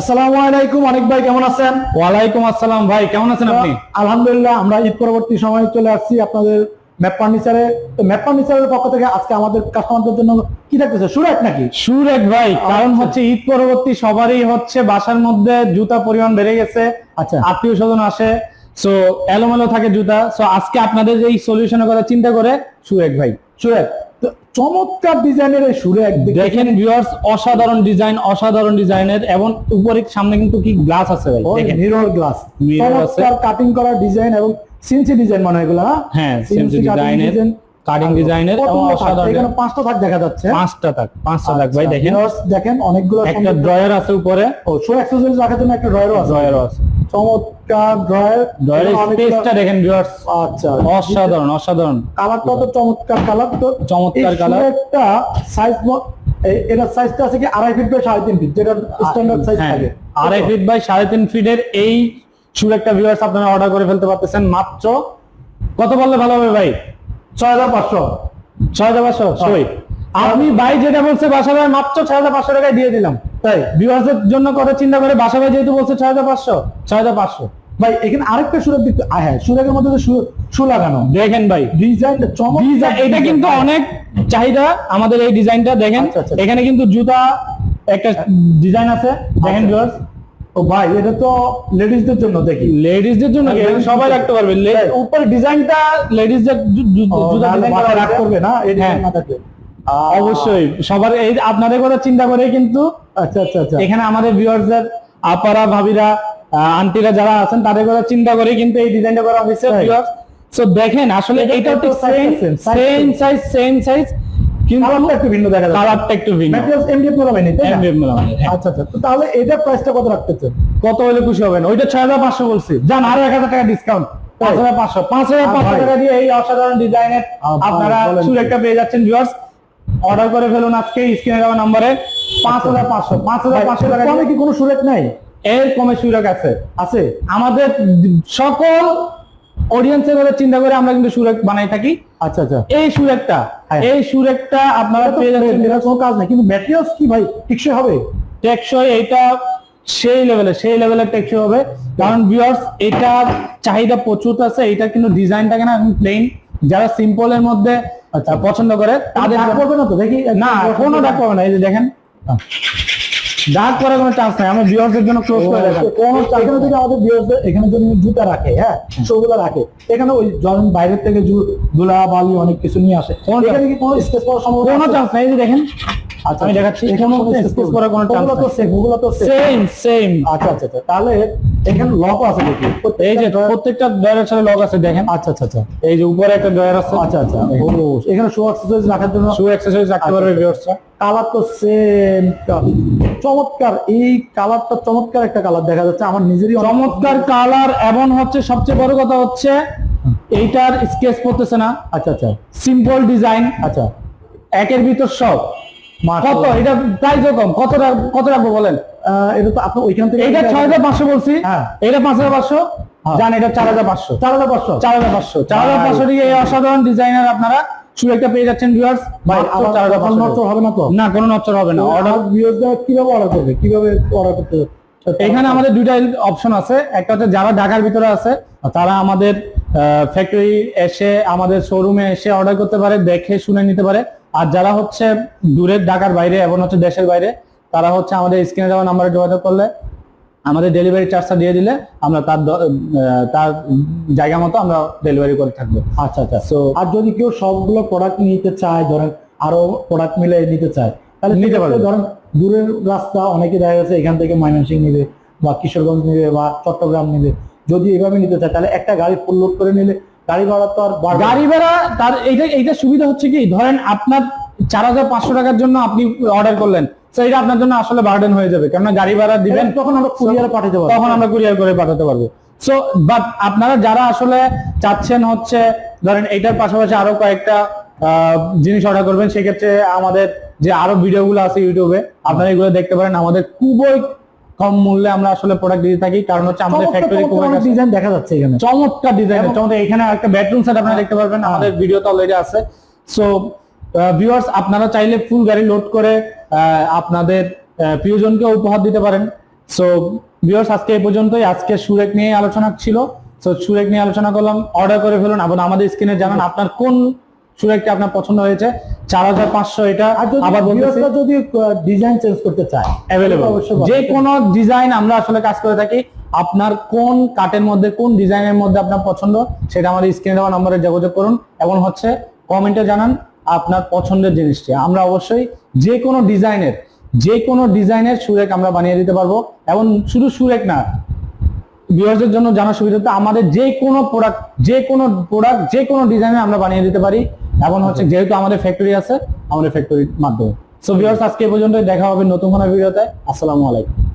আসসালামু আলাইকুম অনেক ভাই কেমন আছেন? ওয়ালাইকুম আসসালাম ভাই কেমন আছেন আপনি? আলহামদুলিল্লাহ আমরা ঈদ পরবর্তী সময়ে চলে আসছি আপনাদের ম্যাপ ফার্নিচারে। তো ম্যাপ ফার্নিচারের পক্ষ থেকে আজকে আমাদের কাস্টমারদের জন্য কি থাকতেছে নাকি? সুরেক ভাই কারণ আচ্ছা। হচ্ছে ঈদ পরবর্তী সবারই হচ্ছে বাসার মধ্যে জুতা পরিমাণ বেড়ে গেছে। আচ্ছা। আত্মীয় স্বজন আসে সো এলোমেলো থাকে জুতা। সো আজকে আপনাদের এই সলিউশনের কথা চিন্তা করে সুরেক ভাই। সুরাট তো চমৎকার ডিজাইনের এই সুরাট দেখেন ভিউয়ার্স অসাধারণ ডিজাইন অসাধারণ ডিজাইনের এবং উপরে সামনে কিন্তু কি গ্লাস আছে ভাই দেখেন। মিরর গ্লাস চমৎকার কাটিং করা ডিজাইন এবং সিনসি ডিজাইন মনে হয় এগুলো হ্যাঁ? CNC ডিজাইনের কাটিং ডিজাইনের এবং অসাধারণ। এখানে পাঁচটা থাক দেখা যাচ্ছে। পাঁচটা থাক পাঁচটা থাক ভাই আচ্ছা, দেখেন। দেখেন অনেকগুলো একটা ড্রয়ার আছে উপরে। ও শো অ্যাক্সেসরিজ রাখার জন্য একটা ড্রয়ারও আছে। ড্রয়ারও আছে। চমৎকার ড্রয়ার ড্রয়ারের স্পেসটা দেখেন ভিউয়ার্স আচ্ছা। অসাধারণ অসাধারণ। চমৎকার কালার তো। চমৎকার colour। একটা সাইজ এটা সাইজটা আছে কি আড়াই ফিট বাই সাড়ে তিন ফিট যেটা স্ট্যান্ডার্ড সাইজ হ্যাঁ, থাকে। আড়াই ফিট বাই সাড়ে তিন ফিটের এই একটা ভিউয়ার্স আপনারা অর্ডার করে ফেলতে পারতেছেন মাত্র কত বললে ভালো হবে ভাই? ছয় হাজার পাঁচশো। ছয় হাজার পাঁচশো? সই। আপনি ভাই যেটা বলছে বাসা ভাই মাত্র ছয় হাজার পাঁচশো টাকায় দিয়ে দিলাম। তাই? ভিউয়ার্সের জন্য কথা চিন্তা করে বাসা ভাই যেহেতু বলছে ছয় হাজার পাঁচশো ছয় হাজার পাঁচশো। ভাই এখানে আরেকটা সুরের দিক হ্যাঁ সুরের মধ্যে তো শু লাগানো। দেখেন ভাই ডিজাইনটা ডিজাইন এটা কিন্তু অনেক চাহিদা আমাদের এই ডিজাইনটা দেখেন। আচ্ছা, আচ্ছা। এখানে কিন্তু জুতা একটা ডিজাইন আছে। দেখেন আচ্ছা। ভিউয়ার্স ও ভাই এটা তো লেডিসদের জন্য দেখি। লেডিসদের জন্য? সবাই রাখতে পারবে। লে- তাই? ডিজাইনটা লেডিসদের জুতা ডিজাইন করবে না এই ডিজাইন হ্যাঁ। অবশ্যই। সবার এই আপনাদের কথা চিন্তা করে কিন্তু আচ্ছা আচ্ছা আচ্ছা। এখানে আমাদের ভিউয়ারদের আপারা ভাবিরা আন্টিরা যারা আছেন তাদের কথা চিন্তা করে কিন্তু এই ডিজাইনটা করা হয়েছে। ভিউয়ার্স। সো দেখেন আসলে এটা তো ঠিক same same size same size কিন্তু কালারটা একটু ভিন্ন দেখা যাচ্ছে। কালারটা একটু ভিন্ন। ম্যাটেরিয়ালস এমডিএফ মেলাবেন তাই না? MDF মেলানো, হ্যাঁ। আচ্ছা আচ্ছা। তো তাহলে এটা প্রাইসটা কত রাখতেছেন? কত হলে খুশি হবেন? ওইটা ছয় হাজার পাঁচশো বলছি। যান আরও এক হাজার টাকা ডিসকাউন্ট পাঁচ হাজার পাঁচশো পাঁচ হাজার পাঁচশো টাকা দিয়ে এই অসাধারণ ডিজাইনের আপনারা বলেন। চুল একটা পেয়ে যাচ্ছেন ভিউয়ার্স অর্ডার করে ফেলুন আজকে স্ক্রিনে দেওয়া নম্বরে। পাঁচ হাজার পাঁচশো। পাঁচ হাজার পাঁচশো টাকা কমে কি কোনো সুরেট নাই? এর কমে সুযোগ আছে। আছে? আমাদের সকল অডিয়েন্সের কথা চিন্তা করে আমরা কিন্তু বানাই থাকি। আচ্ছা আচ্ছা। এই হ্যাঁ। এই আপনারা পেয়ে যাচ্ছেন। এটা কোনো কাজ নাই কিন্তু ম্যাটেরিয়ালস কি ভাই? টিকসই হবে? টেকসই এটা সেই লেভেলে সেই লেভেলের টেকসই হবে। কারণ ভিউয়ার্স এটা চাহিদা প্রচুর আছে এটা কিন্তু ডিজাইনটাকে না প্লেন যারা সিম্পল এর মধ্যে আচ্ছা। পছন্দ করে? তাদের ডাক করবে না তো? দেখি না কোনো ডাক পাবে না এই যে দেখেন। ডাক করার কোনো চান্স নাই। আমি ভিউয়ার্স এর জন্য ক্লোজ করে দেখান কোন এখানে থেকে আমাদের ভিউয়ারদের এখানে যদি জুতা রাখে হ্যাঁ সেগুলো রাখে এখানে ওই যখন বাইরের থেকে জু- ধুলা বালি অনেক কিছু নিয়ে আসে কোন- এখানে কি কোনো স্পেস পাওয়ার সম্ভাবনা কোনো চান্স নাই এই যে দেখেন। আচ্ছা আমি দেখাচ্ছি এখানে space করার কোনো ওগুলো তো সেম ওগুলো তো সেম সেম সেম আচ্ছা আচ্ছা আচ্ছা। তাহলে এখানে লক আছে দেখি। এই যে প্রত্যেকটা ড্রয়ারের সাথে লক আছে দেখেন। আচ্ছা আচ্ছা আচ্ছা। এই যে উপরে একটা ড্রয়ার আছে। আচ্ছা আচ্ছা। ও এখানে শো অ্যাক্সেসরিজ রাখার জন্য শু অ্যাক্সেসরিজ রাখতে পারবে ভিউয়ার্সরা কালার তো সেম চমৎকার। এই কালারটা চমৎকার একটা কালার দেখা যাচ্ছে আমার নিজেরই চমৎকার কালার এবং হচ্ছে সবচেয়ে বড় কথা হচ্ছে এইটার স্কেচ পড়তেছে না। আচ্ছা আচ্ছা। সিম্পল ডিজাইন আচ্ছা। একের ভিতর সব। কত। এটা প্রাইস কম। কত কত রাখব বলেন? এটা তো আপনি ওইখান থেকে এইটা ছয় হাজার পাঁচশো বলছি। হ্যাঁ। এটা পাঁচ হাজার পাঁচশো। হ্যাঁ। জান এটা চার হাজার পাঁচশো। চার হাজার পাঁচশো। চার হাজার পাঁচশো। চার হাজার পাঁচশো দিয়ে এই অসাধারণ ডিজাইনার আপনারা শুধু একটা পেয়ে যাচ্ছেন ভিউয়ার্স ভাই আবার চার হাজার পাঁচশো। নষ্ট হবে না তো? না কোনো হবে না। অর্ডার অর্ডার ভিউয়ার্সরা কীভাবে অর্ডার করবে? কীভাবে অর্ডার করতে এখানে আমাদের দুইটা অপশন আছে। একটা হচ্ছে যারা ঢাকার ভিতরে আছে তারা আমাদের ফ্যাক্টরি এসে আমাদের শোরুমে এসে অর্ডার করতে পারে দেখে শুনে নিতে পারে। আর যারা হচ্ছে দূরের ঢাকার বাইরে এবং হচ্ছে দেশের বাইরে তারা হচ্ছে আমাদের স্ক্রিনে দেওয়া নাম্বারে যোগাযোগ করলে আমাদের ডেলিভারি চার্জটা দিয়ে দিলে আমরা তার তার জায়গা মতো আমরা ডেলিভারি করে থাকব। আচ্ছা আচ্ছা। So, আর যদি কেউ সবগুলো প্রোডাক্ট নিতে চায় ধরেন আরও প্রোডাক্ট মিলে নিতে চায় তাহলে নিতে পারবে। ধরেন দূরের রাস্তা অনেকে দেখা গেছে এখান থেকে ময়মনসিংহ নিবে বা কিশোরগঞ্জ নিবে বা চট্টগ্রাম নিবে। যদি এভাবে নিতে চায় তাহলে একটা গাড়ি ফুল লোড করে নিলে গাড়ি ভাড়া তো আর গাড়ি ভাড়া তার এইটা এইটা সুবিধা হচ্ছে কি? ধরেন আপনার চার হাজার পাঁচশো টাকার জন্য আপনি অর্ডার করলেন। তো এটা আপনার জন্য আসলে বার্ডেন হয়ে যাবে। কেননা গাড়ি ভাড়া দিবেন তখন আমরা কুরিয়ারে পাঠাতে পারব। তখন আমরা কুরিয়ার করে পাঠাতে পারব। সো বাট আপনারা যারা আসলে চাচ্ছেন হচ্ছে ধরেন এইটার পাশাপাশি আরও কয়েকটা জিনিস অর্ডার করবেন সেক্ষেত্রে আমাদের যে আরও ভিডিওগুলো আছে ইউটিউবে আপনারা এগুলো দেখতে পারেন। আমাদের খুবই কম মূল্যে আমরা আসলে প্রোডাক্ট দিয়ে থাকি কারণ হচ্ছে আমাদের ফ্যাক্টরি খুব ডিজাইন দেখা যাচ্ছে এখানে। চমৎকার ডিজাইন চমৎকার এখানে একটা বেডরুম সেট আপনারা দেখতে পারবেন আমাদের ভিডিওতে অলরেডি আছে। সো ভিউয়ার্স আপনারা চাইলে ফুল গাড়ি লোড করে আপনাদের প্রিয়জনকে উপহার দিতে পারেন। সো ভিউয়ার্স আজকে এই পর্যন্তই। আজকে সুরেক নিয়ে আলোচনা ছিল। সো সুরেক নিয়ে আলোচনা করলাম অর্ডার করে ফেলুন। এবং আমাদের স্ক্রিনে জানান আপনার কোন সুরেকটা আপনার পছন্দ হয়েছে। চার হাজার পাঁচশো এটা আবার যদি ডিজাইন চেঞ্জ করতে চায় অ্যাভেলেবল যে। কোনো ডিজাইন আমরা আসলে কাজ করে থাকি। আপনার কোন কাটের মধ্যে কোন ডিজাইনের মধ্যে আপনার পছন্দ সেটা আমাদের স্ক্রিনে দেওয়া নম্বরে যোগাযোগ করুন। এবং হচ্ছে কমেন্টে জানান আপনার পছন্দের জিনিসটি। আমরা অবশ্যই যে কোনো ডিজাইনের যে কোনো ডিজাইনের সুরেক আমরা বানিয়ে দিতে পারব এবং শুধু সুরেক না ভিউয়ার্সদের জন্য জানার সুবিধাতে আমাদের যে কোনো প্রোডাক্ট যে কোনো প্রোডাক্ট যে কোনো ডিজাইনে আমরা বানিয়ে দিতে পারি। এবং হচ্ছে যেহেতু আমাদের ফ্যাক্টরি আছে আমাদের ফ্যাক্টরির মাধ্যমে। সো ভিউয়ার্স আজকে পর্যন্ত দেখা হবে নতুন কোনো ভিডিওতে। আসসালামু আলাইকুম।